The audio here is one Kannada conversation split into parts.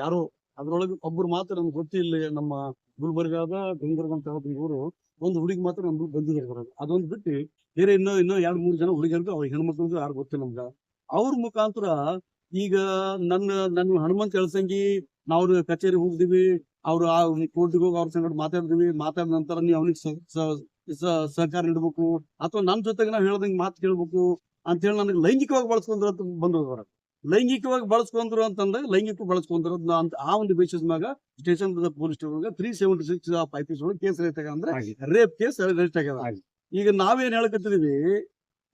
ಯಾರೋ ಅದ್ರೊಳಗೆ ಒಬ್ರು ಮಾತ್ರ ನಮ್ಗೆ ಗೊತ್ತಿಲ್ಲ ನಮ್ಮ ಗುಲ್ಬರ್ಗಾದ ಬೆಂಗಳೂರು ಅಂತ ಇವರು ಒಂದು ಹುಡುಗಿ ಮಾತ್ರ ನಮ್ಗೆ ಬಂದಿದ್ದಾರೆ ಅದೊಂದು ಬಿಟ್ಟು ಬೇರೆ ಇನ್ನೂ ಇನ್ನೂ ಎರಡು, ಮೂರು ಜನ ಹುಡುಗಿಯರ್ಗು ಅವ್ರ ಹೆಣ್ಮಕ್ಳಿಗೂ ಯಾರು ಗೊತ್ತಿಲ್ಲ ನಮ್ಗ. ಅವ್ರ ಮುಖಾಂತರ ಈಗ ನನ್ನ ನನ್ನ ಹನುಮಂತ ಹೇಳ್ಸಂಗಿ ನಾವು ಕಚೇರಿ ಹೋಗ್ದಿವಿ ಅವ್ರು ಆ ಕೋರ್ಟ್ಗೆ ಹೋಗಿ ಅವ್ರ ಸಂಗಡ ಮಾತಾಡ್ತೀವಿ, ಮಾತಾಡಿದ ನಂತರ ನೀವು ಅವ್ನಿಗೆ ಸಹಕಾರ ನೀಡ್ಬೇಕು, ಅಥವಾ ನನ್ನ ಜೊತೆಗೆ ನಾವು ಹೇಳ್ದಂಗೆ ಮಾತು ಕೇಳ್ಬೇಕು, ಅಂತ ಹೇಳಿ ನನಗೆ ಲೈಂಗಿಕವಾಗಿ ಬಳಸ್ಕೊಂಡ್ರೆ ಬಂದವ್ರ ಲೈಂಗಿಕವಾಗಿ ಬಳಸ್ಕೊಂಡ್ರು ಅಂತಂದ್ರೆ ಲೈಂಗಿಕ ಬಳಸ್ಕೊಂಡ್ರು. ಅಂತ ಆ ಒಂದು ಬೇಸಿಸ್ ಮ್ಯಾಗ station police station three seventy six of ಒಳಗೆ ಕೇಸ್ ರೈತ ಅಂದ್ರೆ ರೇಪ್ ಕೇಸ್ ರಿಜಿಸ್ಟರ್ ಆಗ್ಯದ ಆಗಿದೆ. ಈಗ ನಾವೇನ್ ಹೇಳಕತ್ತಿದೀವಿ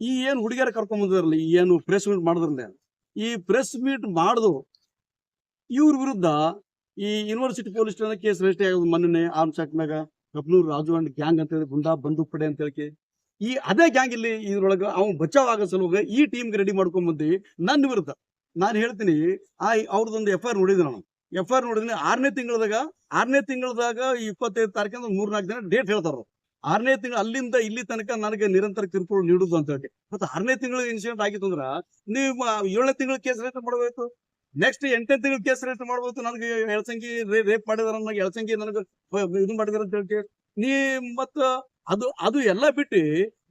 ಈ ಏನ್ ಹುಡುಗಿಯರ ಕರ್ಕೊಂಡ್ ಬಂದಿರಲಿ ಈ ಏನು ಪ್ರೆಸ್ ಮೀಟ್ ಮಾಡಿದ್ರಲ್ಲ ಈ ಪ್ರೆಸ್ ಮೀಟ್ ಮಾಡುದು ಇವ್ರ ವಿರುದ್ಧ ಈ university police station case register ಆಗೋದು ಮೊನ್ನೆ ಆರ್ಮ್ ಶಾಕ್ ಮ್ಯಾಗ. ಕಪ್ನೂರ್ ರಾಜು ಅಂಡ್ ಗ್ಯಾಂಗ್ ಅಂತ ಹೇಳಿ ಗುಂಡಾ ಬಂದೂಕ್ ಪಡೆ ಅಂತ ಹೇಳಿ ಈ ಅದೇ ಗ್ಯಾಂಗ್ ಇಲ್ಲಿ ಇದ್ರೊಳಗ ಅವ್ನು ಬಚಾವ್ ಆಗೋ ಸಲುವಾಗ ಈ ಟೀಮ್ಗೆ ರೆಡಿ ಮಾಡ್ಕೊಂಡ್ ಬಂದಿ ನನ್ನ ವಿರುದ್ಧ. ನಾನು ಹೇಳ್ತೀನಿ, ಆ ಅವ್ರದ್ದೊಂದು ಎಫ್ ಆರ್ ನೋಡಿದ್ದೆ ನಾನು. ಎಫ್ ಆರ್ ಆರನೇ ತಿಂಗಳದಾಗ ಆರನೇ ತಿಂಗಳದಾಗ ಇಪ್ಪತ್ತೈದು ತಾರೀಕಿಂದ ಮೂರ್ನಾಲ್ಕು ದಿನ ಡೇಟ್ ಹೇಳ್ತಾರ ಆರನೇ ತಿಂಗಳು ಅಲ್ಲಿಂದ ಇಲ್ಲಿ ತನಕ ನನಗೆ ನಿರಂತರ ಕಿರುಕುಳ ನೀಡುದು ಅಂತ ಹೇಳಿ. ಮತ್ತೆ ಆರನೇ ತಿಂಗಳು ಇನ್ಸಿಡೆಂಟ್ ಆಗಿತ್ತು ಅಂದ್ರ, ನೀವು ಏಳನೇ ತಿಂಗಳ ಕೇಸ್ ರಿಜಿಸ್ಟರ್ ಮಾಡಬೇಕು ನೆಕ್ಸ್ಟ್ ಎಂಟನೇ ತಿಂಗಳ ಕೇಸ್ ರಿಜಿಸ್ಟರ್ ಮಾಡಬೇಕು, ನನಗೆ ಎಳಸಂಗಿ ರೇಪ್ ಮಾಡಿದಾರ ನನಗೆ ಎಳಸಂಗಿ ನನಗೆ ಇದು ಮಾಡಿದಾರ ಅಂತ ಹೇಳಿ ನೀ ಮತ್ತ ಅದು ಅದು ಎಲ್ಲ ಬಿಟ್ಟು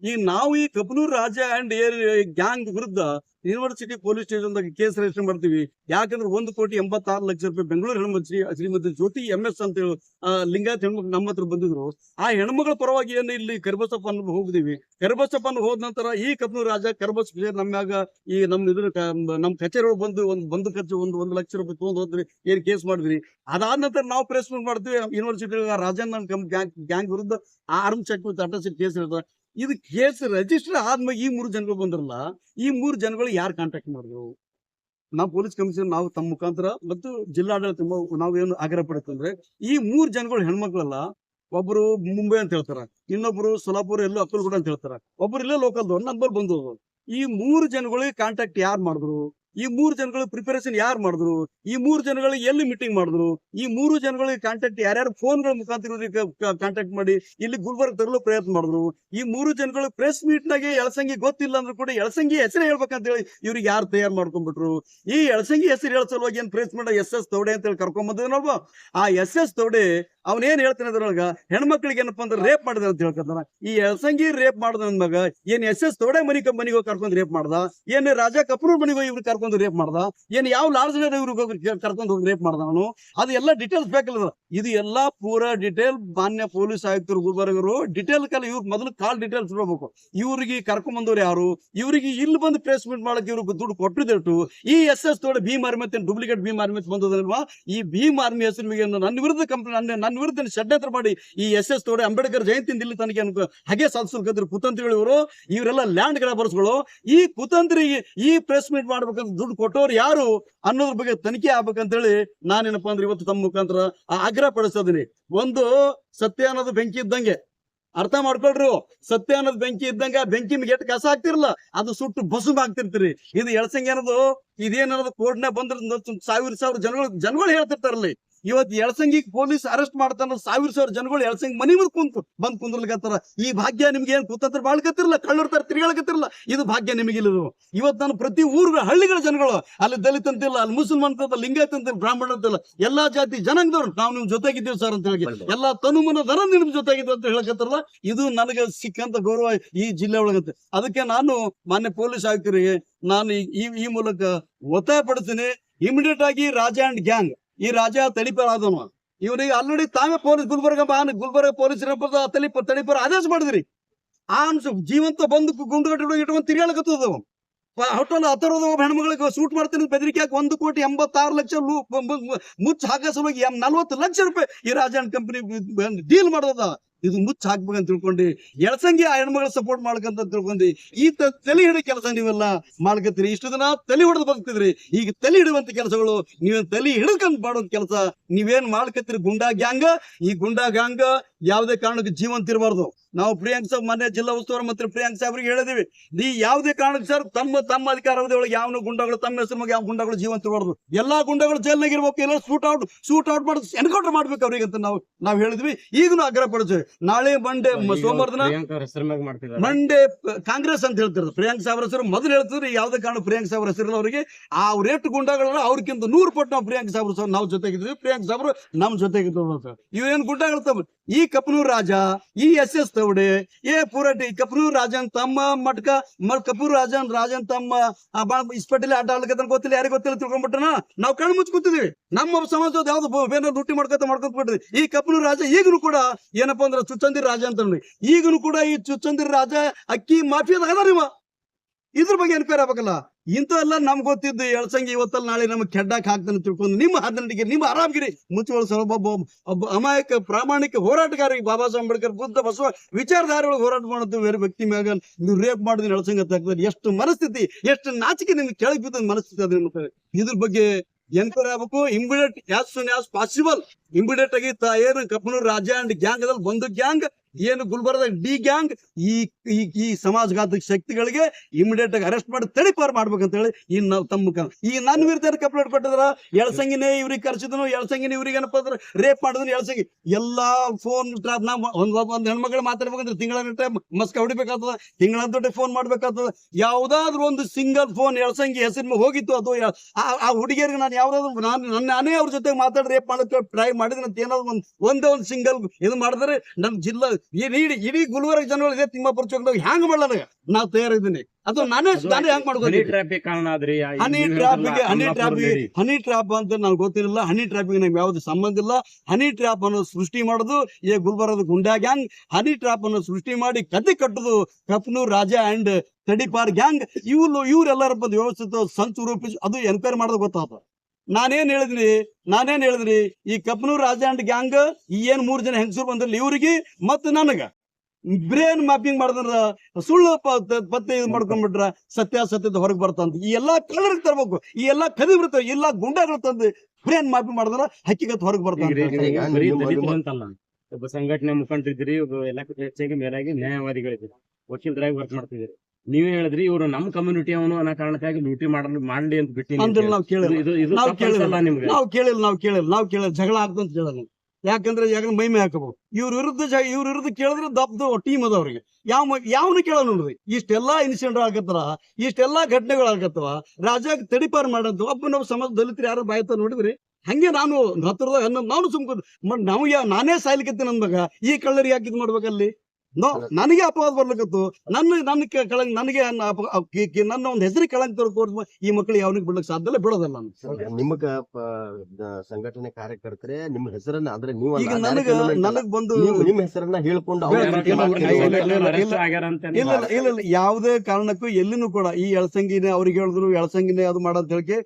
ಈ ನಾವು ಈ ಕಪನೂರ್ ರಾಜ ಅಂಡ್ ಏರ್ ಗ್ಯಾಂಗ್ ವಿರುದ್ಧ university police station case register ಮಾಡ್ತೀವಿ. ಯಾಕಂದ್ರೆ ಒಂದು ಕೋಟಿ ಎಂಬತ್ತಾರು ಲಕ್ಷ ರೂಪಾಯಿ ಬೆಂಗಳೂರು ಹೆಣ್ಮಕ್ಳು ಶ್ರೀ ಶ್ರೀಮತಿ ಜ್ಯೋತಿ ಎಂ ಎಸ್ ಅಂತ ಹೇಳಿ ಲಿಂಗಾಯತ್ ಹೆಣ್ಮಕ್ಳು ನಮ್ಮ ಹತ್ರ ಬಂದಿದ್ರು. ಆ ಹೆಣ್ಮಗಳ ಪರವಾಗಿ ಏನು ಇಲ್ಲಿ ಕರಿಬಸಪ್ಪ ಹೋಗಿದೀವಿ ಕರಿಬಸಪ್ಪ ಹೋದ ನಂತರ ಈ ಕಪನೂರ್ ರಾಜ ಕರಿಬಸ್ ನಮ್ಯಾಗ ಈ ನಮ್ ಇದ್ರ ನಮ್ ಕಚೇರಿ ಬಂದು ಒಂದು ಬಂದು ಖರ್ಚು ಒಂದು ಒಂದು ಲಕ್ಷ ರೂಪಾಯಿ ತೊಗೊಂಡು ಹೋದ್ರಿ ಏನ್ ಕೇಸ್ ಮಾಡಿದ್ರಿ. ಅದಾದ ನಂತರ ನಾವು ಪ್ರೆಸ್ ಮಾಡ್ತೀವಿ. ಯೂನಿವರ್ಸಿಟಿ ರಾಜನ್ ಗ್ಯಾಂಗ್ ವಿರುದ್ಧ ಆರ್ಮ್ ಚೆಕ್ ಅಟೆಸ್ಟ್ ಕೇಸ್ ಹೇಳ್ತಾರೆ ಇದು ಕೇಸ್ ರಿಜಿಸ್ಟರ್ ಆದ್ಮೇಲೆ ಈ ಮೂರು ಜನಗಳು ಬಂದ್ರಲ್ಲ, ಈ ಮೂರು ಜನಗಳು ಯಾರು ಕಾಂಟ್ಯಾಕ್ಟ್ ಮಾಡಿದ್ರು? ನಾವು ಪೊಲೀಸ್ ಕಮಿಷನ್ ನಾವು ತಮ್ಮ ಮುಖಾಂತರ ಮತ್ತು ಜಿಲ್ಲಾಡಳಿತ ನಾವು ನಾವೇನು ಆಗ್ರಹ ಪಡುತ್ತಂದ್ರೆ ಈ ಮೂರು ಜನಗಳು ಹೆಣ್ಮಕ್ಳಲ್ಲ, ಒಬ್ರು ಮುಂಬೈ ಅಂತ ಹೇಳ್ತಾರ, ಇನ್ನೊಬ್ರು ಸೊಲಾಪುರ ಎಲ್ಲೋ ಅಕ್ಕಲ್ಗೂಡ ಅಂತ ಹೇಳ್ತಾರ, ಒಬ್ರು ಇಲ್ಲೇ ಲೋಕಲ್ದವ್ರು ನಂಬರ್ ಬಂದು ಈ ಮೂರು ಜನಗಳಿಗೆ ಕಾಂಟ್ಯಾಕ್ಟ್ ಯಾರು ಮಾಡಿದ್ರು? ಈ ಮೂರು ಜನಗಳ ಪ್ರಿಪರೇಷನ್ ಯಾರು ಮಾಡಿದ್ರು? ಈ ಮೂರು ಜನಗಳು ಎಲ್ಲಿ ಮೀಟಿಂಗ್ ಮಾಡಿದ್ರು? ಈ ಮೂರು ಜನಗಳಿಗೆ ಕಾಂಟ್ಯಾಕ್ಟ್ ಯಾರ್ಯಾರು ಫೋನ್ಗಳ ಮುಖಾಂತರ ಕಾಂಟ್ಯಾಕ್ಟ್ ಮಾಡಿ ಇಲ್ಲಿ ಗುಲ್ಬರ್ಗ ತರಲು ಪ್ರಯತ್ನ ಮಾಡಿದ್ರು. ಈ ಮೂರು ಜನಗಳು ಪ್ರೆಸ್ ಮೀಟ್ ನಾಗೆ ಎಳಸಂಗಿ ಗೊತ್ತಿಲ್ಲ ಅಂದ್ರೂ ಕೂಡ ಎಳಸಂಗಿ ಹೆಸರು ಹೇಳ್ಬೇಕಂತ ಹೇಳಿ ಇವ್ರಿಗೆ ಯಾರು ತಯಾರು ಮಾಡ್ಕೊಂಡ್ಬಿಟ್ರು. ಈ ಎಳಸಂಗಿ ಹೆಸರು ಹೇಳ ಸಲುವಾಗಿ ಏನ್ ಪ್ರೆಸ್ ಮಾಡ ಎಸ್ ಎಸ್ ತೌಡೆ ಅಂತ ಹೇಳಿ ಕರ್ಕೊಂಡ್ ಆ ಎಸ್ ಎಸ್ ತೌಡೆ ಅವನೇನ್ ಹೇಳ್ತಾನೆ ಅದ್ರೊಳಗ? ಹೆಣ್ಮಕ್ಳಿಗೆ ಏನಪ್ಪಾ ಅಂದ್ರೆ ರೇಪ್ ಮಾಡಿದ ಅಂತ ಹೇಳ್ಕೊತಾನ ಈ ಎಲ್ಸಂಗಿ ರೇಪ್ ಮಾಡ್ದ ಮಗ, ಏನ್ ಎಸ್ ಎಸ್ ತೋಡೆ ಮನಿ ಮನಿಗೆ ಹೋಗಿ ಕರ್ಕೊಂಡ್ ರೇಪ್ ಮಾಡ್ದ? ಏನ್ ರಾಜಾ ಕಪೂರ್ ಮನಿಗೆ ಹೋಗಿ ಇವ್ರು ಕರ್ಕೊಂಡು ರೇಪ್ ಮಾಡ್ದ? ಏನ್ ಯಾವ ಲಾಡ್ಜ್ ಇವ್ರಿಗೆ ಕರ್ಕೊಂಡು ಹೋಗಿ ರೇಪ್ ಮಾಡ್ದ ಅವನು? ಅದು ಎಲ್ಲ ಡೀಟೇಲ್ಸ್ ಬೇಕಲ್ಲ ಇದು ಎಲ್ಲಾ ಪೂರ ಡೀಟೇಲ್ ಮಾನ್ಯ ಪೊಲೀಸ್ ಆಯುಕ್ತರು ಗುಲ್ಬರ್ಗರು ಡೀಟೇಲ್ ಕಲ್ಲ ಇವ್ರು ಮೊದಲು ಕಾಲ್ ಡೀಟೇಲ್ಸ್ ಇರಬೇಕು ಇವ್ರಿಗೆ ಕರ್ಕೊಂಡ್ ಬಂದವ್ರು ಯಾರು? ಇವರಿಗೆ ಇಲ್ಲಿ ಬಂದು ಪ್ರೆಸ್ ಮೀಟ್ ಮಾಡಕ್ ಇವ್ರಿಗೆ ದುಡ್ಡು ಕೊಟ್ಟಿದ್ದೆಟ್ಟು ಈ ಎಸ್ ಎಸ್ ತೋಡೆ Bhim army duplicate Bhim army ಬಂದದಲ್ವಾ? ಈ ಭೀಮ್ ಆರ್ಮಿ ಹೆಸರು ನನ್ನ ವಿರುದ್ಧ ಕಂಪ್ಲೇಂಟ್ ನನ್ನ ನನ್ನ ವಿರುದ್ಧ ಷಡ್ಯಂತ್ರ ಮಾಡಿ ಈ ಎಸ್ ಎಸ್ ತೋಡೆ ಅಂಬೇಡ್ಕರ್ ಜಯಂತಿ ಇಲ್ಲಿ ತನಕ ಹಗೆ ಸಾಧಿಸ್ಲಿಕ್ಕಂದ್ರೆ ಕುತಂತ್ರಿಗಳು ಇವರು ಇವರೆಲ್ಲ ಲ್ಯಾಂಡ್ ಗ್ರಾಬರ್ಸ್ಗಳು ಈ ಕುತಂತ್ರಿಗೆ ಈ ಪ್ರೆಸ್ ಮೀಟ್ ಮಾಡ್ಬೇಕಂತ ದುಡ್ಡು ಕೊಟ್ಟವ್ರು ಯಾರು ಅನ್ನೋದ್ರ ಬಗ್ಗೆ ತನಿಖೆ ಆಗ್ಬೇಕಂತೇಳಿ ನಾನೇನಪ್ಪಾ ಅಂದ್ರೆ ಇವತ್ತು ತಮ್ಮ ಮುಖಾಂತರ ಆಗ್ರಹ ಪಡಿಸ್ತಾ ಒಂದು, ಸತ್ಯ ಅನ್ನೋದು ಬೆಂಕಿ ಇದ್ದಂಗೆ. ಅರ್ಥ ಮಾಡ್ಕೊಳ್ರಿ ಸತ್ಯ ಅನ್ನೋದು ಬೆಂಕಿ ಇದ್ದಂಗ ಬೆಂಕಿ ಬೆಂಕಿ ಎಟ್ ಕಸ ಆಗ್ತಿರಲ್ಲ ಅದು ಸುಟ್ಟು ಬಸುಮ್ ಆಗ್ತಿರ್ತೀರಿ. ಇದು ಎಳಸಂಗಿ ಅನ್ನೋದು ಇದೇನದು ಕೋರ್ಟ್ನ ಬಂದ್ರ ಸಾವಿರ ಸಾವಿರ ಜನಗಳು ಜನಗಳು ಹೇಳ್ತಿರ್ತಾರಲ್ಲಿ. ಇವತ್ತು ಎಳಸಂಗಿಗೆ ಪೊಲೀಸ್ ಅರೆಸ್ಟ್ ಮಾಡ್ತಾನ ಸಾವಿರ ಸಾವಿರ ಜನಗಳು ಎಳಸಂಗಿ ಮನಿ ಮುಂದ್ ಕುಂತು ಬಂದ್ ಕುಂದ್ರಲ್ಕತ್ತಾರ ಈ ಭಾಗ್ಯ ನಿಮ್ಗೆ ಏನ್ ಕೂತಂತ್ರ ಬಾಳ್ಕತ್ತಿರಲ್ಲ ಕಳ್ಳರ್ತಾರ ತಿರ್ಗಾಳಕತ್ತಿರಲ್ಲ ಇದು ಭಾಗ್ಯ ನಿಮಗಿಲ್ಲ ಇವತ್ತು ನಾನು ಪ್ರತಿ ಊರುಗಳ ಹಳ್ಳಿಗಳ ಜನಗಳು ಅಲ್ಲಿ ದಲಿತ ಅಂತಿಲ್ಲ ಅಲ್ಲಿ ಮುಸಲ್ಮಾನ್ ಅಂತ ಲಿಂಗಾಯತ್ ಅಂತ ಬ್ರಾಹ್ಮಣ ಅಂತಿಲ್ಲ ಎಲ್ಲಾ ಜಾತಿ ಜನಾಂಗದವ್ರು. ನಾವು ನಿಮ್ ಜೊತೆಗಿದ್ದೀವಿ ಸರ್ ಅಂತ ಹೇಳಿ. ಎಲ್ಲಾ ತನುಮನ ದರ ನಿಮ್ ಜೊತೆಗಿದ್ದೀವಿ ಅಂತ ಹೇಳಕತ್ತಾರಲ್ಲ ಇದು ನನಗೆ ಸಿಕ್ಕಂತ ಗೌರವ ಈ ಜಿಲ್ಲೆ ಒಳಗಂತೆ. ಅದಕ್ಕೆ ನಾನು ಮಾನ್ಯ ಪೊಲೀಸ್ ಆಯುಕ್ತರಿಗೆ ನಾನು ಈ- ಈ ಈ ಮೂಲಕ ಒತ್ತಾಯ ಪಡ್ತೀನಿ ಇಮಿಡಿಯೇಟ್ ಆಗಿ ರಾಜ ಅಂಡ್ ಗ್ಯಾಂಗ್ ಈ ರಾಜ ತಳಿಪರ ಆದವ ಇವನಿಗೆ ಆಲ್ರೆಡಿ ತಾವೇ ಪೊಲೀಸ್ ಗುಲ್ಬರ್ಗ ಗುಲ್ಬರ್ಗ ಪೊಲೀಸ್ ತಳಿಪ, ತಳಿಪರ ಆದೇಶ ಮಾಡಿದ್ರಿ. ಆ ಜೀವಂತ ಬಂದು ಗುಂಡುಗಟ್ಟು ಇಟ್ಕೊಂಡು ತಿರ್ಗಾಳಕತ್ತದ ಹೋಟೆಲ್ ಹತ್ತರದ ಹೆಣ್ಮಗಳಿಗೆ ಸೂಟ್ ಮಾಡ್ತೀನಿ ಬೆದರಿಕೆ ಹಾಕಿ ಒಂದು ಕೋಟಿ ಎಂಬತ್ತಾರು ಲಕ್ಷ ಲು- ಮುಚ್ಚ ಹಾಕೋ ಸಲುವಾಗಿ ನಲ್ವತ್ತು ಲಕ್ಷ ರೂಪಾಯಿ ಈ ರಾಜನ್ ಕಂಪನಿ ಡೀಲ್ ಮಾಡೋದ ಇದು ಮುಚ್ಚ ಹಾಕ್ಬೇಕಂತ ತಿಳ್ಕೊಂಡು. ಎಳಸಂಗಿ ಆ ಹೆಣ್ಮಗಳ ಸಪೋರ್ಟ್ ಮಾಡ್ಕಂತ ತಿಳ್ಕೊಂಡು. ಈ ತಲೆ ಹಿಡಿದ ಕೆಲಸ ನೀವೆಲ್ಲ ಮಾಡ್ಕತ್ತೀರಿ. ಇಷ್ಟು ದಿನ ತಲೆ ಹೊಡೆದು ಬದುಕ್ತಿದ್ರಿ. ಈಗ ತಲೆ ಹಿಡುವಂತ ಕೆಲಸಗಳು, ನೀವೇನ್ ತಲೆ ಹಿಡ್ಕೊಂಡ್ ಮಾಡೋ ಕೆಲಸ ನೀವೇನ್ ಮಾಡ್ಕತ್ತೀರಿ? ಗುಂಡಾ ಗ್ಯಾಂಗ್ ಈ ಗುಂಡಾ ಗ್ಯಾಂಗ್ ಯಾವುದೇ ಕಾರಣಕ್ಕೆ ಜೀವಂತ ಇರಬಾರ್ದು. ನಾವು ಪ್ರಿಯಾಂಕ್ ಸಾಬ್ ಮೊನ್ನೆ ಜಿಲ್ಲಾ ಉಸ್ತುವಾರಿ ಮಂತ್ರಿ ಪ್ರಿಯಾಂಕ್ ಸಾಬ್ರಿಗೆ ಹೇಳಿದೀವಿ ನೀ ಯಾವುದೇ ಕಾರಣಕ್ಕೆ ಸರ್ ತಮ್ಮ ತಮ್ಮ ಅಧಿಕಾರಾವಧಿ ಒಳಗೆ ಯಾವ ಗುಂಡಗಳು ತಮ್ಮ ಹೆಸರು ಮಗ ಯಾವ ಗುಂಡಗಳು ಜೀವಂತ ಇರಬಾರ್ದು. ಎಲ್ಲಾ ಗುಂಡಗಳು ಜೈಲ್ನಾಗ ಇರ್ಬೇಕು ಎಲ್ಲ ಸೂಟ್ ಔಟ್ ಶೂಟ್ ಔಟ್ ಮಾಡಿ ಎನ್ಕೌಂಟರ್ ಮಾಡ್ಬೇಕು ಅವ್ರಿಗೆ ಅಂತ ನಾವು ನಾವು ಹೇಳಿದ್ವಿ. ಈಗಲೂ ಆಗ್ರಹ ಪಡಿಸ್ತೀವಿ ನಾಳೆ ಮಂಡೇ ಸೋಮವಾರದ ಸೋಮವಾರ ದಿನ ಮಂಡೇ ಕಾಂಗ್ರೆಸ್ ಅಂತ ಹೇಳ್ತಿರೋದು. ಪ್ರಿಯಾಂಕ್ ಸಾಬ್ರ ಹೆಸರು ಮೊದಲು ಹೇಳ್ತಿದ್ರು ಯಾವುದೇ ಕಾರಣ ಪ್ರಿಯಾಂಕ್ ಸಾಬ್ರ ಹೆಸರು ಅವರಿಗೆ. ಆ ರೇಟ್ ಗುಂಡಗಳನ್ನ ಅವ್ರಿಗಿಂತ ನೂರು ಪಟ್ಟು ನಾವು ಪ್ರಿಯಾಂಕ್ ಸಾಬ್ರ ಸರ್ ನಾವು ಜೊತೆಗಿದ್ವಿ ಪ್ರಿಯಾಂಕ್ ಸಾಬ್ರು ನಮ್ ಜೊತೆಗಿದ್ರು ಸರ್ ಇವೇನ್ ಗುಂಡಗಳು ತಮ್ಮ ಈ ಕಪನೂರ್ ರಾಜ, ಈ ಎಸ್ ಎಸ್ ತವಡೆ ಏ ಪೂರಟಿ ಕಪನೂರ್ ರಾಜನ್ ತಮ್ಮ ಮಟ್ಕ ಕಪೂರ್ ರಾಜನ್ ರಾಜನ್ ತಮ್ಮ ಇಸ್ಪೆಟಲಿ ಆಟ ಆಡ್ಲಿಕ್ಕೆ ಗೊತ್ತಿಲ್ಲ, ಯಾರಿಗೆ ಗೊತ್ತಿಲ್ಲ ತಿಳ್ಕೊಂಡ್ಬಿಟ್ಟನ ನಾವು ಕಣ್ಣು ಮುಚ್ಚಿ ನಮ್ಮ ಸಮಾಜದ ಯಾವ್ದು ಬೇರೆ ರುಟ್ಟಿ ಮಾಡ್ಕೊತ ಮಾಡ್ಕೊತ ಬಿಟ್ರಿ ಈ ಕಪನೂರ್ ರಾಜ ಈಗನು ಕೂಡ ಏನಪ್ಪಾ ಅಂದ್ರೆ ಚುಚ್ಚಂದಿರ್ ರಾಜ ಅಂತ ಈಗನು ಕೂಡ ಈ ಚುಚ್ಚಂದಿರ್ ರಾಜ ಅಕ್ಕಿ ಮಾಫಿಯಾದ ಅದ ನೀವ ಇದ್ರ ಬಗ್ಗೆ ಎನ್ಕ್ವೈರಿ ಆಗ್ಬೇಕಲ್ಲ. ಇಂಥವೆಲ್ಲ ನಮ್ಗೆ ಗೊತ್ತಿದ್ದು ಎಳ್ಸಂಗಿ ಇವತ್ತಲ್ಲಿ ನಾಳೆ ನಮ್ಗೆ ಕೆಡ್ಡಾಕ್ ಹಾಕ್ತಾನೆ ತಿಳ್ಕೊಂಡು ನಿಮ್ಮ ಹದಿನೆಂಟಿಗೆ ನಿಮ್ಮ ಆರಾಮಗಿರಿ. ಮುಚ್ಚುವಳ ಸೊಲಭ ಒಬ್ಬ ಒಬ್ಬ ಅಮಾಯಕ ಪ್ರಾಮಾಣಿಕ ಹೋರಾಟಗಾರ ಈ ಬಾಬಾ ಸಾಹೇಬ್ ಅಂಬೇಡ್ಕರ್ ಬುದ್ಧ ಬಸವ ವಿಚಾರಧಾರೆಗಳು ಹೋರಾಟ ಮಾಡೋದು ಬೇರೆ ವ್ಯಕ್ತಿ ಮ್ಯಾಗ ನೀವು ರೇಪ್ ಮಾಡಿದ್ರೆ ಎಳ್ಸಂಗೆ ಆಗ್ತದೆ ಎಷ್ಟು ಮನಸ್ಥಿತಿ, ಎಷ್ಟು ನಾಚಿಕೆ ನಿಮ್ಗೆ ಕೆಳಗೆ ಬಿದ್ದ ಮನಸ್ಥಿತಿ ಮತ್ತೆ. ಇದ್ರ ಬಗ್ಗೆ ಎನ್ಕ್ವೈರಿ ಆಗ್ಬೇಕು. Immediate as soon as possible immediate ಆಗಿ ಏನು ಕಪ್ಪನೂರು ರಾಜ ಅಂಡ್ ಗ್ಯಾಂಗ್ ಅದಲ್ಲಿ ಒಂದು ಗ್ಯಾಂಗ್ ಏನು ಗುಲ್ಬರ್ಗ ಡಿ ಗ್ಯಾಂಗ್ ಈ ಈ ಸಮಾಜಘಾತಕ ಶಕ್ತಿಗಳಿಗೆ ಇಮಿಡಿಯೇಟ್ ಆಗಿ ಅರೆಸ್ಟ್ ಮಾಡಿ ತಡಿಪಾರ್ ಮಾಡ್ಬೇಕಂತ ಹೇಳಿ ಈ ನಾವು ತಮ್ಮ ಈ ನನ್ನ ವಿರುದ್ಧ ಕಂಪ್ಲೇಂಟ್ ಕೊಟ್ಟಿದ್ರ? ಎಳ್ಸಂಗಿನೇ ಇವ್ರಿಗೆ ಕರ್ಸಿದ್ನು, ಎಳ್ಸಂಗಿನ ಇವ್ರಿಗೆ ಏನಪ್ಪ ಅಂದ್ರೆ ರೇಪ್ ಮಾಡಿದ್ರು, ಎಳ್ಸಂಗಿ. ಎಲ್ಲಾ ಫೋನ್ ಟ್ರಾಪ್ ನಾವು ಒಂದ್, ಒಂದು ಹೆಣ್ಮಗಳು ಮಾತಾಡ್ಬೇಕಂದ್ರೆ ತಿಂಗಳ ಮಸ್ಕ ಹೊಡಿಬೇಕಾಗ್ತದ, ತಿಂಗಳ ದೊಡ್ಡ ಫೋನ್ ಮಾಡ್ಬೇಕಾಗ್ತದ. ಯಾವ್ದಾದ್ರು ಒಂದು ಸಿಂಗಲ್ ಫೋನ್ ಎಳ್ಸಂಗಿ ಹೆಸರು ಹೋಗಿತ್ತು, ಅದು ಆ ಆ ಹುಡುಗಿಯರಿಗೆ ನಾನು ಯಾವ್ದಾದ್ರು ನಾನು ನನ್ನ ನಾನೇ ಅವ್ರ ಜೊತೆ ಮಾತಾಡಿ ರೇಪ್ ಮಾಡೋಕೆ ಟ್ರೈ ಮಾಡಿದ್ರೆ ಅಂತ ಏನಾದ್ರು ಒಂದು ಒಂದೇ ಒಂದು ಸಿಂಗಲ್ ಇದು ಮಾಡಿದ್ರೆ ನಮ್ಮ ಜಿಲ್ಲಾ ಇಡೀ ಇಡೀ ಗುಲ್ಬರ್ಗ ಜನಗಳು ಇದೆ ತಿಮ್ಮಾಪುರ ಚೌಕದಾಗ ಹ್ಯಾಂಗ್ ಮಾಡ್ಲಾರ ನಾವು ತಯಾರಿದ್ದೀನಿ. ಅದು ನಾನೇ ನಾನೇ ಹ್ಯಾಂಗ್ ಹನಿ ಮಾಡ್ಕೊಂಡು ಟ್ರಾಫಿಕ್ ಕಾರಣ ಆದ್ರಿ ಹನಿ ಟ್ರಾಫಿಕ್ ಹನಿ ಹನಿ ಟ್ರಾಪ್ ಅಂತ ನನ್ಗೆ ಗೊತ್ತಿರಲಿಲ್ಲ. ಹನಿ ಟ್ರಾಫಿಕ್ ನಮ್ಗೆ ಯಾವ್ದು ಸಂಬಂಧ ಇಲ್ಲ. ಹನಿ ಟ್ರಾಪ್ ಅನ್ನೋ ಸೃಷ್ಟಿ ಮಾಡೋದು ಈ ಗುಲ್ಬರ್ಗದ ಗುಂಡಾ ಗ್ಯಾಂಗ್ ಹನಿ ಟ್ರಾಪ್ ಅನ್ನು ಸೃಷ್ಟಿ ಮಾಡಿ ಕತೆ ಕಟ್ಟುದು ಕಪ್ನೂರ್ ರಾಜ ಅಂಡ್ ತಡಿಪಾರ್ ಗ್ಯಾಂಗ್ ಇವ್ರು ಇವ್ರೆಲ್ಲರ ಬಂದು ವ್ಯವಸ್ಥಿತ ಸಂಚು ರೂಪಿಸಿ ಅದು ಎನ್ಕ್ವೈರಿ ಮಾಡೋದು ಗೊತ್ತಾತ. ನಾನೇನ್ ಹೇಳಿದ್ರಿ ನಾನೇನ್ ಹೇಳಿದ್ರಿ ಈ ಕಪ್ನೂರ್ ರಾಜ ಅಂಡ್ ಗ್ಯಾಂಗ್ ಈ ಏನ್ ಮೂರ್ ಜನ ಹೆಂಗಸರು ಬಂದ್ರಲ್ಲಿ ಇವ್ರಿಗೆ ಮತ್ತು ನನಗ. ಬ್ರೇನ್ ಮ್ಯಾಪಿಂಗ್ ಮಾಡಿದ್ರ ಸುಳ್ಳು ಪತ್ತೆ ಇದು ಮಾಡ್ಕೊಂಡ್ಬಿಟ್ರ ಸತ್ಯಾಸತ್ಯದ ಹೊರಗೆ ಬರ್ತಂತ. ಈ ಎಲ್ಲಾ ಕಲರ್ ತರ್ಬೇಕು ಈ ಎಲ್ಲಾ ಕದಿ ಬಿಡ್ತಾವ ಎಲ್ಲಾ ಗುಂಡಾಗಳು ತಂದು ಬ್ರೇನ್ ಮ್ಯಾಪಿಂಗ್ ಮಾಡಿದ್ರ ಹಕ್ಕಿಗತ್ ಹೊರಗೆ ಈಗ ಬರ್ತಂತ ರೀ, ನೀವು ಈಗ ಬರೀ ನಿಮ್ಮ- ಒಬ್ಬ ಸಂಘಟನೆ ಮುಖಂಡರಿದ್ದೀರಿ ಒಬ್ಬ ಎಲ್ಲ ಹೆಚ್ಚಾಗಿ ಮೇಲಾಗಿ ನ್ಯಾಯವಾದಿಗಳಿದ್ದೀರಿ ವಕೀಲರಾಗಿ ವರ್ಕ್ ಮಾಡ್ತಿದ್ದೀರಿ ನೀವೇ ಹೇಳಿದ್ರಿ ಇವರು ನಮ್ಮ ಕಮ್ಯುನಿಟಿ ಅವನು ಅನ್ನೋ ಕಾರಣಕ್ಕಾಗಿ ಲೂಟಿ ಮಾಡಲಿ ಮಾಡ್ಲಿ ಅಂತ ಬಿಟ್ಟು ಅಂದ್ರೆ. ನಾವು ಕೇಳಿಲ್ಲ. ನಾವು ಕೇಳಿಲ್ಲ. ನಿಮ್ಗೆ. ನಾವು ಕೇಳಿಲ್ಲ ನಾವು ಕೇಳಿಲ್ಲ. ಅಂತ ಕೇಳಿಲ್ಲ. ಜಗಳ ಆಗ್ತಂತ ಕೇಳಲ್ಲ ಯಾಕಂದ್ರೆ ಯಾಕಂದ್ರೆ ಮೈಮೆ ಹಾಕಬಹುದು ಇವ್ರ ವಿರುದ್ಧ ಜ- ಇವ್ರ ವಿರುದ್ಧ ಕೇಳಿದ್ರೆ ದಬ್ದು ಟೀಮ್ ಅದ ಅವ್ರಿಗೆ ಯಾವ ಯಾವನು ಕೇಳ ನೋಡ್ರಿ. ಇಷ್ಟೆಲ್ಲಾ ಇನ್ಸಿಡೆಂಟ್ ಆಗತ್ತಲ್ಲ ಇಷ್ಟೆಲ್ಲಾ ಘಟನೆಗಳು ಆಗತ್ತವ ರಾಜಾಗ ತಡಿಪಾರ್ ಮಾಡಂತ ನಾವು ಸಮಾಜ ದಲಿತರು ಯಾರು ಬಾಯ್ತ ನೋಡಿದ್ರಿ? ಹಂಗೆ ನಾನು ಹತ್ತಿರದ ನಾನು ಸುಮ್ಕೊಂಡು ನಾವು ಯಾ ನಾನೇ ಸಾಯ್ಲಿಕತ್ತೀನಿ ನನ್ಮಗ ಈ ಕಳ್ಳರಿ ಯಾಕಿದ್ ಮಾಡ್ಬೇಕಲ್ಲಿ? ನೋ ನನಗೆ ಅಪವಾದ ಬರ್ಲಿಕತ್ತು. ನನ್ನ ನನ್ನ ಕೆಳಂಗ್ ನನಗೆ ನನ್ನ ಒಂದು ಹೆಸರು ಕೆಳಂಗ್ ತೋರಿಸ್ಬೋದು ಈ ಮಕ್ಕಳು ಯಾವನಿಗೆ ಬಿಡ್ಲಿಕ್ಕೆ ಸಾಧ್ಯ ಇಲ್ಲ ಬಿಡೋದಲ್ಲ ನಾನು. ನಿಮಗ ಸಂಘಟನೆ ಕಾರ್ಯಕರ್ತರೆ ನಿಮ್ಮ ಹೆಸರನ್ನ ಅಂದ್ರೆ ನೀವು ಈಗ ನನಗ ನನಗ್ ಬಂದು ನಿಮ್ಮ ಹೆಸರನ್ನ ಹೇಳ್ಕೊಂಡು ಇಲ್ಲ, ಇಲ್ಲ, ಯಾವುದೇ ಕಾರಣಕ್ಕೂ ಎಲ್ಲಿನೂ ಕೂಡ ಈ ಎಳಸಂಗಿನೇ ಅವ್ರಿಗೆ ಹೇಳಿದ್ರು ಎಳಸಂಗಿನೇ ಅದು ಮಾಡೋದ್ ಅಂತ ಹೇಳಿ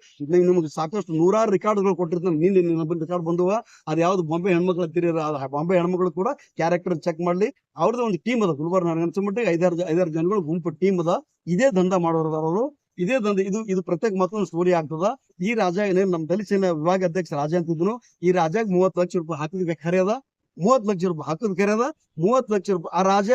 ನಿಮ್ಗೆ ಸಾಕಷ್ಟು ನೂರಾರು ರೆಕಾರ್ಡ್ಗಳು ಕೊಟ್ಟಿರ್ತಾನೆ. ನಿನ್ನೆ ನಿನ್ನ ರೆಕಾರ್ಡ್ ಬಂದುವ ಅದು ಯಾವ್ದು ಬಾಂಬೆ ಹೆಣ್ಮಕ್ಳು ಹತ್ತಿರ ಬಾಂಬೆ ಹೆಣ್ಮಕ್ಳು ಕೂಡ ಕ್ಯಾರೆಕ್ಟರ್ ಚೆಕ್ ಮಾಡ್ಲಿ ಅವ್ರದ್ದು ಒಂದು ಟೀಮ್ ಅದ ಗುಲ್ಬರ್ಗ ಅನ್ಸ್ಮಟ್ಟಿಗೆ ಐದಾರು ಐದಾರು ಜನಗಳು ಗುಂಪು ಟೀಮ್ ಅದ. ಇದೇ ದಂಧ ಮಾಡೋರು ಇದೇ ದಂಧ ಇದು ಇದು ಪ್ರತ್ಯೇಕ ಮತ್ತೊಂದು ಸ್ಟೋರಿ ಆಗ್ತದ. ಈ ರಾಜ ಏನೇನು ನಮ್ಮ ದಲಿತ ಸೇನಾ ವಿಭಾಗ ಅಧ್ಯಕ್ಷ ರಾಜ ಅಂತಿದ್ನು ಈ ರಾಜಾಗ ಮೂವತ್ತು ಲಕ್ಷ ರೂಪಾಯಿ ಹಾಕಿದ ಖರೆ ಲಕ್ಷ ರೂಪಾಯಿ ಹಾಕಿದ ಖರೆ ಅದ. ಮೂವತ್ತು ಲಕ್ಷ ರೂಪಾಯಿ, ಆ ರಾಜ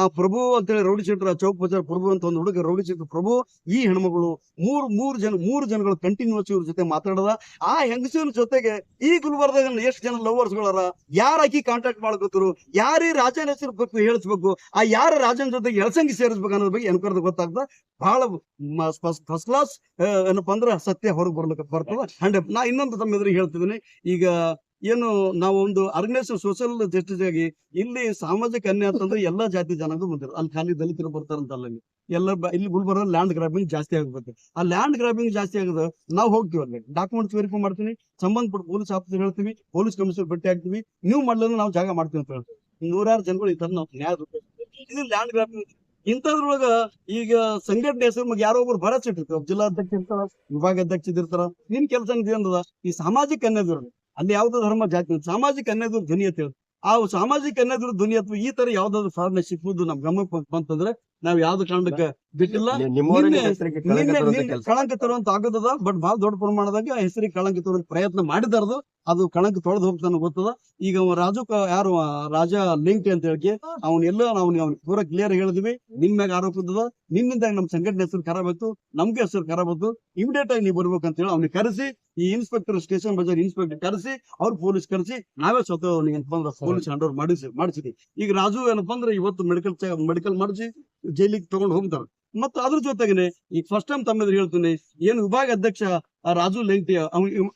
ಆ ಪ್ರಭು ಅಂತೇಳಿ ರೌಡಿ ಶೆಟ್ಟರ್ ಚೌಕ್ ಬಜಾರ್ ಪ್ರಭು ಅಂತ ಒಂದು ಹುಡುಗ ರೌಡಿ ಶೆಟ್ಟರ್ ಪ್ರಭು, ಈ ಹೆಣ್ಮಗಳು ಮೂರ್ ಮೂರ್ ಜನ, ಮೂರು ಜನಗಳು ಕಂಟಿನ್ಯೂಸ್ ಇವ್ರ ಜೊತೆ ಮಾತಾಡದ ಆ ಹೆಂಗಸಿನ ಜೊತೆಗೆ ಈ ಗುಲ್ಬರ್ದಾಗ ಎಷ್ಟು ಜನ ಲವರ್ಸ್ ಗಳಾರ, ಯಾರ ಆಕಿ ಕಾಂಟ್ಯಾಕ್ಟ್ ಮಾಡ್ಕೊತರು, ಯಾರೇ ರಾಜನ ಹೆಸರು ಬೇಕು ಹೇಳಿಸ್ಬೇಕು, ಆ ಯಾರ ರಾಜನ ಜೊತೆಗೆ ಎಳಸಂಗಿ ಸೇರಿಸ್ಬೇಕು ಅನ್ನೋದ್ರ ಬಗ್ಗೆ ಎನ್ಕರ್ದ ಗೊತ್ತಾಗ್ತದ. ಬಹಳ ಫಸ್ಟ್ ಕ್ಲಾಸ್ ಏನಪ್ಪ ಅಂದ್ರೆ ಸತ್ಯ ಹೊರಗೆ ಬರ್ಲಿಕ್ಕೆ ಬರ್ತದ. ಹಂಡ್ರೆಡ್, ನಾ ಇನ್ನೊಂದು ತಮ್ಮ ಎದುರು ಹೇಳ್ತಿದ್ದೀನಿ. ಈಗ ಏನು ನಾವು ಒಂದು ಆರ್ಗನೈಸೇಷನ್ ಸೋಷಿಯಲ್ ಜಸ್ಟಿಸ್ ಇಲ್ಲಿ ಸಾಮಾಜಿಕ ಅನ್ಯಾಯ ಅಂತಂದ್ರೆ ಎಲ್ಲಾ ಜಾತಿ ಜನಗಳು ಬಂದಿರೋ ಅಲ್ಲಿ ಖಾಲಿ ದಲಿತರು ಬರ್ತಾರಂತ ಅಲ್ಲಿ. ಎಲ್ಲ ಇಲ್ಲಿ ಗುಲ್ಬರ್ಗ ಲ್ಯಾಂಡ್ ಗ್ರಾಬಿಂಗ್ ಜಾಸ್ತಿ ಆಗ್ಬೇಕು ಆ ಲ್ಯಾಂಡ್ ಗ್ರಾಬಿಂಗ್ ಜಾಸ್ತಿ ಆಗದ ನಾವು ಹೋಗ್ತೀವಿ ಅಲ್ಲಿ. ಡಾಕ್ಯುಮೆಂಟ್ಸ್ ವೆರಿಫೈ ಮಾಡ್ತೀನಿ, ಸಂಬಂಧಪಟ್ಟ ಪೊಲೀಸ್ ಆಫೀಸರ್ ಹೇಳ್ತೀವಿ ಪೊಲೀಸ್ ಕಮಿಷನರ್ ಭೇಟಿ ಆಗ್ತೀವಿ, ನೀವು ಮಾಡ್ಲಿಲ್ಲ ನಾವು ಜಾಗ ಮಾಡ್ತೀವಿ ಅಂತ ಹೇಳ್ತೀವಿ. ನೂರಾರು ಜನಗಳು ಈ ತರ ನಾವು ನ್ಯಾಯ. ಇದು ಲ್ಯಾಂಡ್ ಗ್ರಾಬಿಂಗ್ ಇಂಥದ್ರೊಳಗ ಈಗ ಸಂಘಟನೆ ಹೆಸರು ಮಗ ಯಾರೋ ಒಬ್ರು ಭರತ್ ಇಟ್ಟಿರ್ತಾರ ಜಿಲ್ಲಾಧ್ಯಕ್ಷ ಇರ್ತಾರ ವಿಭಾಗ ಅಧ್ಯಕ್ಷ ಇರ್ತಾರ ನಿನ್ ಕೆಲಸ ಏನದ ಈ ಸಾಮಾಜಿಕ ಅನ್ಯಾಯದವ್ರು ಅಲ್ಲಿ ಯಾವ್ದು ಧರ್ಮ ಜಾತಿ. ಸಾಮಾಜಿಕ ಅನ್ಯಾಯದವ್ರ ಧ್ವನಿ ಅಂತ ಹೇಳಿ. ಆ ಸಾಮಾಜಿಕ ಅನ್ಯಾಯದವ್ರ ಧ್ವನಿ ಅಥವಾ ಈ ತರ ಯಾವ್ದಾದ್ರು ಸಾಧನೆ ಸಿಕ್ಕುದು ನಮ್ ಗಮನಕ್ಕೆ ಬಂತ್- ಬಂತಂದ್ರೆ ನಾವ್ ಯಾವ್ದು ಕಾರಣಕ್ಕೆ ಬಿಟ್ಟಿಲ್ಲ. ಕಳಂಕ ತರುವಂತ ಆಗೋದದ ಬಟ್ ಬಹಳ ದೊಡ್ಡ ಪ್ರಮಾಣದಾಗ ಹೆಸರಿಗೆ ಕಳಂಕ ತರುವಂತ ಪ್ರಯತ್ನ ಮಾಡಿದಾರದು. ಅದು ಕಣಕ್ ತೊಳೆದು ಹೋಗ್ತಾನ ಗೊತ್ತದ? ಈಗ ಅವ ರಾಜು ಕ- ಯಾರು ರಾಜ ಲಿಂಕ್ ಅಂತ ಹೇಳಿ ಅವನ್ನೆಲ್ಲ ಎಲ್ಲ ನಾವು ಅವ್ನ ಪೂರ ಕ್ಲಿಯರ್ ಹೇಳಿದ್ವಿ. ನಿನ್ ಮ್ಯಾಗ ಆರೋಪ ಇದ್ದದ ನಿನ್ನಿಂದ ನಮ್ ಸಂಘಟನೆ ಹೆಸರು ಖರಾಬ್ ಆಯ್ತು? ನಮ್ಗೆ ಹೆಸರು ಖರಾಬ್ ಆಯ್ತು. ಇಮಿಡಿಯೇಟ್ ಆಗಿ ನೀವು ಬರ್ಬೇಕು ಅಂತ ಹೇಳಿ ಅವ್ನಿಗೆ ಕರೆಸಿ ಈ ಇನ್ಸ್ಪೆಕ್ಟರ್ ಸ್ಟೇಷನ್ ಬಜಾರ್ ಇನ್ಸ್ಪೆಕ್ಟರ್ ಕರೆಸಿ ಅವ್ರ ಪೊಲೀಸ್ ಕರೆಸಿ ನಾವೇ ಸ್ವತಃ ಅವ್ನಿಗೆ ಏನಪ್ಪ ಅಂದ್ರೆ ಪೊಲೀಸ್ ಹ್ಯಾಂಡ್ ಓವರ್ ಮಾಡಿಸಿ ಮಾಡಿಸಿದ್ವಿ. ಈಗ ರಾಜು ಏನಪ್ಪಾ ಅಂದ್ರೆ ಇವತ್ತು ಮೆಡಿಕಲ್ ಮೆಡಿಕಲ್ ಮಾಡಿಸಿ ಜೈಲಿಗೆ ತಗೊಂಡು ಹೋಗ್ತಾರೆ. ಮತ್ತು ಅದ್ರ ಜೊತೆಗೆ ಈಗ ಫಸ್ಟ್ ಟೈಮ್ ತಮ್ಮ ಎದುರು ಹೇಳ್ತೀನಿ, ಏನು ವಿಭಾಗ ಅಧ್ಯಕ್ಷ ರಾಜು ಲೆಂಟಿ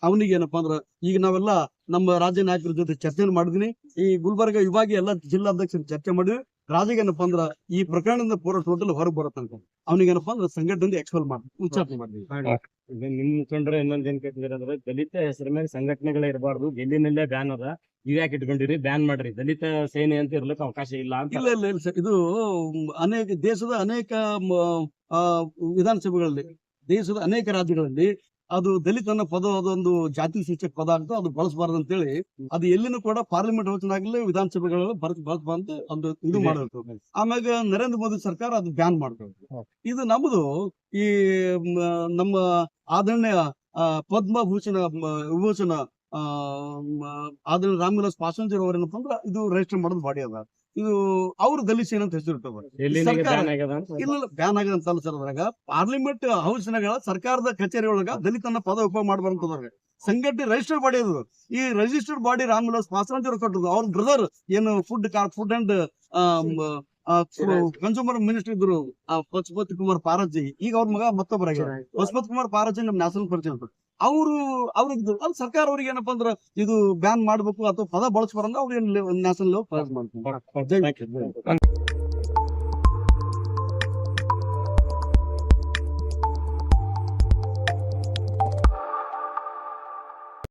ಅವನಿಗೆ ಏನಪ್ಪಾ ಅಂದ್ರೆ ಈಗ ನಾವೆಲ್ಲ ನಮ್ಮ ರಾಜ್ಯ ನಾಯಕರ ಜೊತೆ ಚರ್ಚೆ ಮಾಡಿದೀನಿ. ಈ ಗುಲ್ಬರ್ಗ ವಿಭಾಗ ಎಲ್ಲ ಜಿಲ್ಲಾಧ್ಯಕ್ಷರ ಚರ್ಚೆ ಮಾಡಿದ್ವಿ. ರಾಜಿಗೆ ಏನಪ್ಪಾ ಅಂದ್ರ ಈ ಪ್ರಕರಣದಿಂದ ಪೂರ ಟೋಟಲ್ ಹೊರಗೆ ಬರತ್ತಂತ ಅವ್ನಿಗೇನಪ್ಪ ಅಂದ್ರ ಅಂದ್ರೆ ಸಂಘಟನೆ ಎಕ್ಸ್ಪೆಲ್ ಮಾಡಿ ಉಚ್ಚಾರಣೆ ಮಾಡಿದ್ವಿ ಇದು ನಿಮ್ ಮುಖಂಡರು ಇನ್ನೊಂದ್ ಏನ್ ಕೇಳ್ತಿದ್ರೆ ಅಂದ್ರೆ ದಲಿತ ಹೆಸರ ಮೇಲೆ ಸಂಘಟನೆಗಳೇ ಇರಬಾರ್ದು ಗೆಲ್ಲಿನಲ್ಲೇ ಬ್ಯಾನ್ ಅದ ನೀವ್ ಯಾಕೆ ಇಟ್ಕೊಂಡಿರಿ ಬ್ಯಾನ್ ಮಾಡ್ರಿ. ದಲಿತ ಸೇನೆ ಅಂತ ಇರ್ಲಿಕ್ಕೆ ಅವಕಾಶ ಇಲ್ಲ ಅಂತ. ಇಲ್ಲ ಇಲ್ಲ ಇಲ್ಲ ಸರ್ ಇದು ಅನೇಕ ದೇಶದ ಅನೇಕ ವಿಧಾನಸಭೆಗಳಲ್ಲಿ ದೇಶದ ಅನೇಕ ರಾಜ್ಯಗಳಲ್ಲಿ ಅದು ದಲಿತನ ಪದ ಅದೊಂದು ಜಾತಿ ಸೂಚಕ ಪದ ಅಂತ ಅದು ಅಂತ ಅಂತೇಳಿ ಅದು ಎಲ್ಲಿನೂ ಕೂಡ ಪಾರ್ಲಿಮೆಂಟ್ ಆಗಲಿ ವಿಧಾನಸಭೆಗಳಲ್ಲಿ ಬಳಸ ಬಳಸಬಾರ್ದು ಒಂದು ಇದು. ಮಾಡಬೇಕು. ಆಮ್ಯಾಗ ನರೇಂದ್ರ ಮೋದಿ ಸರ್ಕಾರ ಅದು ಬ್ಯಾನ್ ಮಾಡಬೇಕು. ಇದು ನಮ್ಮದು ಈ ನಮ್ಮ ಆದರಣೀಯ ಪದ್ಮಭೂಷಣ ವಿಭೂಷಣ ಆ, ರಾಮ್ ವಿಲಾಸ್ ರಾಮವಿಲಾಸ್ ಪಾಸ್ವಾನ್ ಅವರೇನಪ್ಪ ಅಂದ್ರೆ ಇದು ರಿಜಿಸ್ಟರ್ ಮಾಡೋದು ಬಾಡಿ ಅದ. ಇದು ಅವ್ರ ದಲಿತ ಏನಂತ ಅಂತ? ಹೆಸರು ಇಲ್ಲ ಬ್ಯಾನ್ ಆಗದಂತ ಅಂತ ಸರ್ ಅದ್ರಾಗ. ಪಾರ್ಲಿಮೆಂಟ್ ಹೌಸ್ನಾಗ ಸರ್ಕಾರದ ಕಚೇರಿ ಒಳಗ ದಲಿತನ ಪದ ಉಪಯೋಗ ಮಾಡಬಾರ್ದು ಸಂಘಟನೆ ರಿಜಿಸ್ಟರ್ ಬಾಡಿ ಅದು ಈ ರಿಜಿಸ್ಟರ್ಡ್ ಬಾಡಿ ರಾಮ್ ವಿಲಾಸ್ ಪಾಸ್ವಾನ್ ಅವರು ಕಟ್ಟುದು ಅವ್ರ ಬ್ರದರ್ ಏನು food food and consumer minister ಇದ್ರು ಆ, ಪಶುಪತಿ ಕುಮಾರ್ ಪಾರಾಜಿ ಈಗ ಅವ್ರ ಮಗ ಮತ್ತೊಬ್ಬರ ಪಶುಪತ್ ಕುಮಾರ್ ಪಾರಾಜಿ ನಮ್ ನ್ಯಾಷನಲ್ ಪರಿಚಯ ಅಂತ ಅವರು ಅವ್ರಿಗೆ ಅದ್ ಸರ್ಕಾರ ಅವ್ರಿಗೆ ಏನಪ್ಪಾ ಅಂದ್ರ ಇದು ಬ್ಯಾನ್ ಮಾಡ್ಬೇಕು ಅಥವಾ ಪದ ಬಳಸ್ಬಾರಂದ್ರೆ ಅವ್ರಿಗೆ ನ್ಯಾಷನಲ್ ಪಾಸ್ ಮಾಡ್ತಾರೆ.